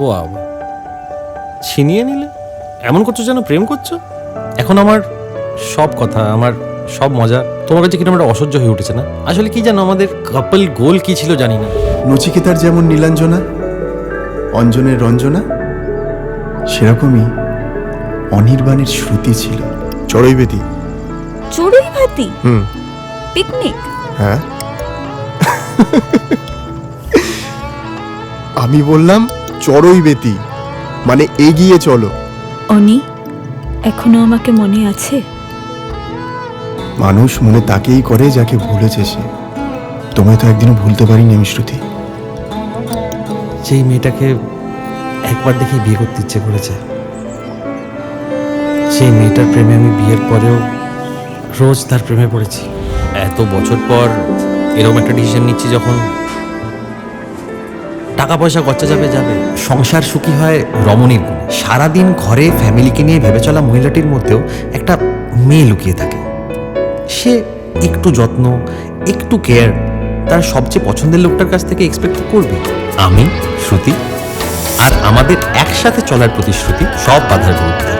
বাবা ছিনিয়ে নিলে? এমন করছ যেন প্রেম করছ? এখন আমার সব কথা আমার সব মজা তোমার কাছে কীরকম একটা অসহ্য হয়ে উঠেছে না? আসলে কি জানো আমাদের কাপল গোল কি ছিল জানি না। নচিকেতার যেমন নীলাঞ্জনা অঞ্জনের রঞ্জনা সেরকমই অনির্বাণের শ্রুতি ছিল। চড়ইবেদি চড়ুই ভাতি? হুম। পিকনিক? হ্যাঁ। আমি বললাম চড়ই বেতি। মানে এগিয়ে চলো। অনি এখনও আমাকে মনে আছে? মানুষ মনে তাকেই করে যাকে ভুলেছে সে। তোমায় তো একদিনও ভুলতে পারিনি আমি শ্রুতি। সেই মেয়েটাকে একবার দেখে বিয়ে করতে ইচ্ছে করেছে। সেই মেয়েটার প্রেমে আমি বিয়ের পরেও রোজ তার প্রেমে পড়েছি। এত বছর পর এরকম একটা ডিসিশন নিচ্ছি যখন টাকা পয়সা খরচা যাবে যাবে। সংসার সুখী হয় রমণীর গুণে। সারাদিন ঘরে ফ্যামিলিকে নিয়ে ভেবে চলা মহিলাটির মধ্যেও একটা মেয়ে লুকিয়ে থাকে। সে একটু যত্ন, একটু কেয়ার তার সবচেয়ে পছন্দের লোকটার কাছ থেকে এক্সপেক্ট করবে আমি, শ্রুতি, আর আমাদের একসাথে চলার প্রতিশ্রুতি সব বাধার বিরুদ্ধে।